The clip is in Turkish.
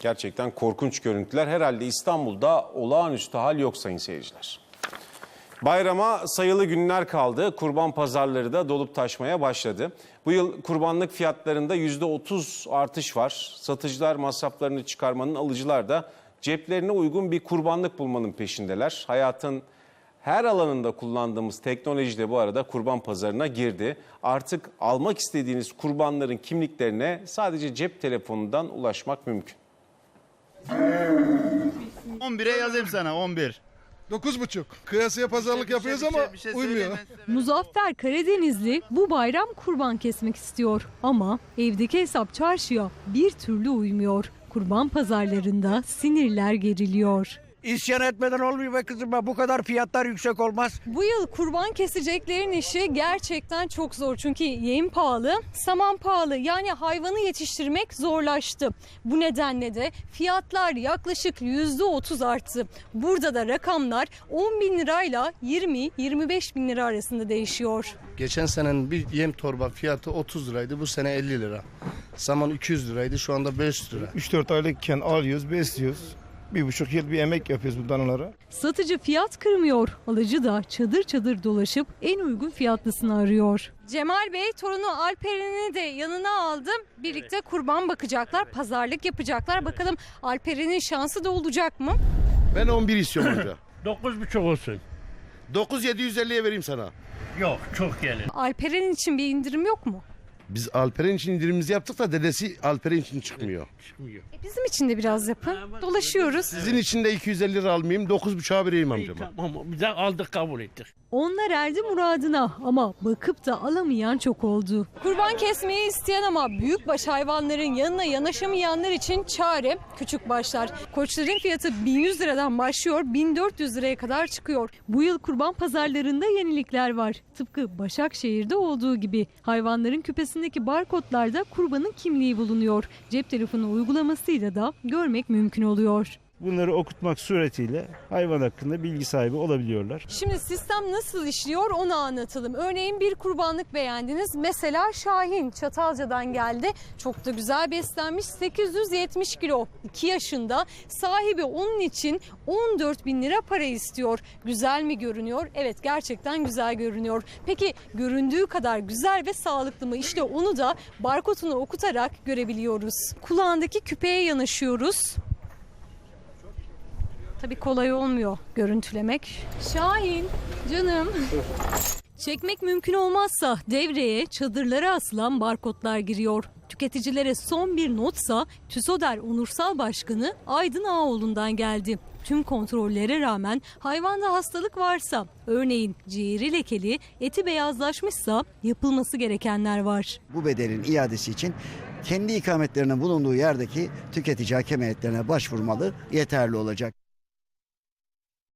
Gerçekten korkunç görüntüler. Herhalde İstanbul'da olağanüstü hal yok sayın seyirciler. Bayrama sayılı günler kaldı. Kurban pazarları da dolup taşmaya başladı. Bu yıl kurbanlık fiyatlarında %30 artış var. Satıcılar masraflarını çıkarmanın, alıcılar da ceplerine uygun bir kurbanlık bulmanın peşindeler. Hayatın her alanında kullandığımız teknoloji de bu arada kurban pazarına girdi. Artık almak istediğiniz kurbanların kimliklerine sadece cep telefonundan ulaşmak mümkün. 11'e yazayım sana 11. 9,5. Kıyasıya pazarlık yapıyoruz ama uymuyor. Muzaffer Karadenizli bu bayram kurban kesmek istiyor ama evdeki hesap çarşıya bir türlü uymuyor. Kurban pazarlarında sinirler geriliyor. İsyan etmeden olmuyor be kızım be. Bu kadar fiyatlar yüksek olmaz. Bu yıl kurban keseceklerin işi gerçekten çok zor. Çünkü yem pahalı, saman pahalı. Yani hayvanı yetiştirmek zorlaştı. Bu nedenle de fiyatlar yaklaşık %30 arttı. Burada da rakamlar 10 bin lirayla 20-25 bin lira arasında değişiyor. Geçen senenin bir yem torba fiyatı 30 liraydı. Bu sene 50 lira. Saman 200 liraydı. Şu anda 500 lira. 3-4 aylıkken alıyoruz, besliyoruz. Bir buçuk yıl bir emek yapıyoruz bu danalara. Satıcı fiyat kırmıyor. Alıcı da çadır çadır dolaşıp en uygun fiyatlısını arıyor. Cemal Bey torunu Alperen'i de yanına aldı. Birlikte kurban bakacaklar, pazarlık yapacaklar. Bakalım Alperen'in şansı da olacak mı? Ben 11 istiyorum amca. 9,5 olsun. 9750'ye vereyim sana. Yok çok gelir. Alperen için bir indirim yok mu? Biz Alperen için indirimimizi yaptık da dedesi Alperen için çıkmıyor. Çıkmıyor. E bizim için de biraz yapın. Dolaşıyoruz. Sizin için de 250 lira almayayım 9,5'a vereyim İyi, amcama. tamam biz de aldık kabul ettik. Onlar erdi muradına ama bakıp da alamayan çok oldu. Kurban kesmeyi isteyen ama büyükbaş hayvanların yanına yanaşamayanlar için çare küçük başlar. Koçların fiyatı 1100 liradan başlıyor 1400 liraya kadar çıkıyor. Bu yıl kurban pazarlarında yenilikler var. Tıpkı Başakşehir'de olduğu gibi hayvanların küpesindeki barkodlarda kurbanın kimliği bulunuyor. Cep telefonu uygulamasıyla da görmek mümkün oluyor. Bunları okutmak suretiyle hayvan hakkında bilgi sahibi olabiliyorlar. Şimdi sistem nasıl işliyor onu anlatalım. Örneğin bir kurbanlık beğendiniz. Mesela Şahin Çatalca'dan geldi. Çok da güzel beslenmiş. 870 kilo. 2 yaşında. Sahibi onun için 14 bin lira para istiyor. Güzel mi görünüyor? Evet gerçekten güzel görünüyor. Peki göründüğü kadar güzel ve sağlıklı mı? İşte onu da barkodunu okutarak görebiliyoruz. Kulağındaki küpeye yanaşıyoruz. Tabii kolay olmuyor görüntülemek. Şahin, canım. Çekmek mümkün olmazsa devreye çadırlara asılan barkodlar giriyor. Tüketicilere son bir notsa TÜSODER Onursal Başkanı Aydın Ağoğlu'ndan geldi. Tüm kontrollere rağmen hayvanda hastalık varsa, örneğin ciğeri lekeli, eti beyazlaşmışsa yapılması gerekenler var. bu bedelin iadesi için kendi ikametlerinin bulunduğu yerdeki tüketici hakem heyetlerine başvurmalı yeterli olacak.